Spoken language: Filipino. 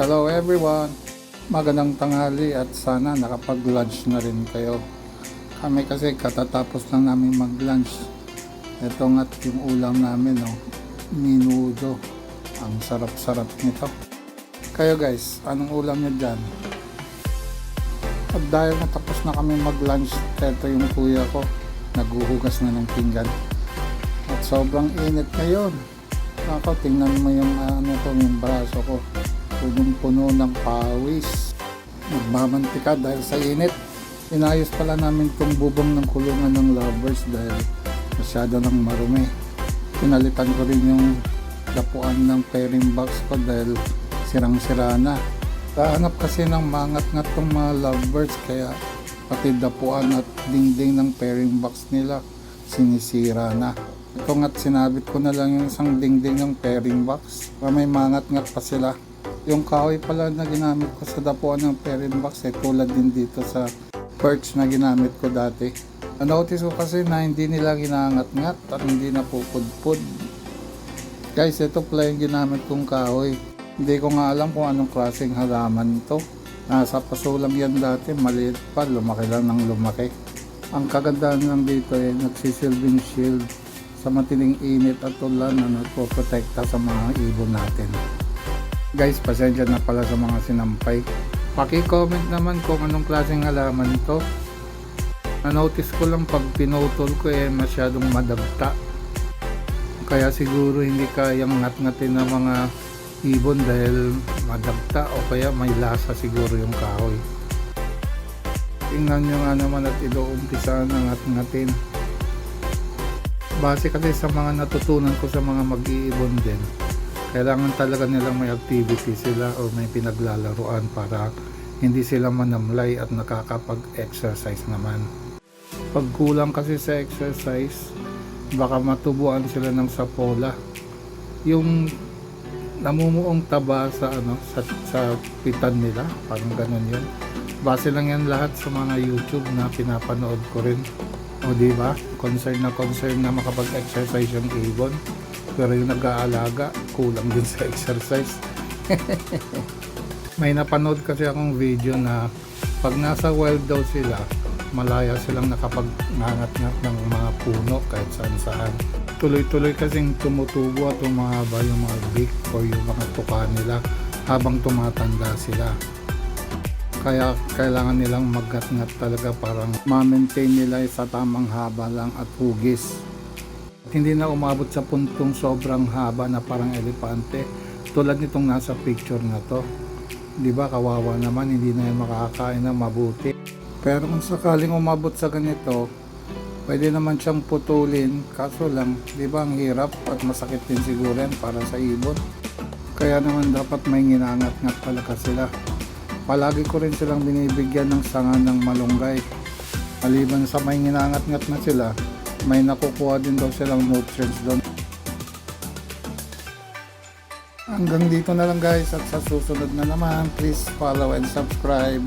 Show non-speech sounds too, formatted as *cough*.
Hello everyone! Magandang tanghali at sana nakapag-lunch na rin kayo. Kami kasi katatapos lang namin mag-lunch. Ito nga't yung ulam namin, no? Minudo. Ang sarap-sarap nito. Kayo guys, anong ulam nyo dyan? At dahil natapos na kami mag-lunch, ito yung kuya ko. Naghuhugas na ng pinggan. At sobrang init ngayon. Ako, tingnan mo yung ano ko, yung braso ko. Punong-puno ng pawis. Nagmamantika dahil sa init. Inayos pala namin tong bubong ng kulungan ng lovers dahil masyado nang marumi. Pinalitan ko rin yung lapuan ng pairing box ko dahil sirang-sira na. Kahanap kasi ng mangat-ngat tong mga lovebirds kaya pati dapuan at dingding ng pairing box nila sinisira na. Ito nga't sinabit ko na lang yung isang dingding ng pairing box. May mangat-ngat pa sila. Yung kahoy pala na ginamit ko sa dapuan ng pairing box eh tulad din dito sa perch na ginamit ko dati. Na-notice ko kasi na hindi nila ginangat-ngat at hindi napupudpud. Guys, ito pala yung ginamit kong kahoy. Hindi ko nga alam kung anong klaseng halaman to. Nasa paso lang yan dati, maliit pa, lumaki lang ng lumaki. Ang kagandahan lang dito ay nagsisilbing shield sa matiling init at ulan na nagpoprotekta sa mga ibon natin. Guys, pasensya na pala sa mga sinampay. Paki-comment naman kung anong klaseng halaman to. Na-notice ko lang pag pinutol ko eh masyadong madagta. Kaya siguro hindi kayang ngat-ngatin ng mga ibon dahil madagta o kaya may lasa siguro yung kahoy. Tingnan nyo nga naman at iluumpisa ng ngat-ngatin. Base kasi sa mga natutunan ko sa mga mag-iibon din, kailangan talaga nilang may activity sila o may pinaglalaruan para hindi sila manamlay at nakakapag-exercise naman. Pag kulang kasi sa exercise, baka matubuan sila ng sapola. Yung namumuong taba sa ano sa, sa pitan nila, parang ganun yun. Base lang yan lahat sa mga YouTube na pinapanood ko rin. O di ba? Concern na concern na makapag-exercise yung ibon. Pero yung nag-aalaga, kulang din sa exercise. *laughs* May napanood kasi akong video na pag nasa wild daw sila, malaya silang nakapag-ngat-ngat ng mga puno kahit saan saan. Tuloy-tuloy kasing tumutubo at umahaba yung mga beak o yung mga tuka nila habang tumatanda sila. Kaya kailangan nilang magat-ngat talaga parang ma-maintain nila sa tamang haba lang at hugis. Hindi na umabot sa puntong sobrang haba na parang elepante tulad nitong nasa picture na to. 'Di ba kawawa naman hindi na yan makakain ng mabuti. Pero kung sakaling umabot sa ganito, pwede naman siyang putulin. Kaso lang, 'di ba ang hirap at masakit din siguro yan para sa ibon. Kaya naman dapat may nginangat-ngat talaga sila. Palagi ko rin silang binibigyan ng sanga ng malunggay. Maliban sa may nginangat-ngat na sila, may nakukuha din daw silang nutrients doon. Hanggang dito na lang guys at sa susunod na naman, please follow and subscribe.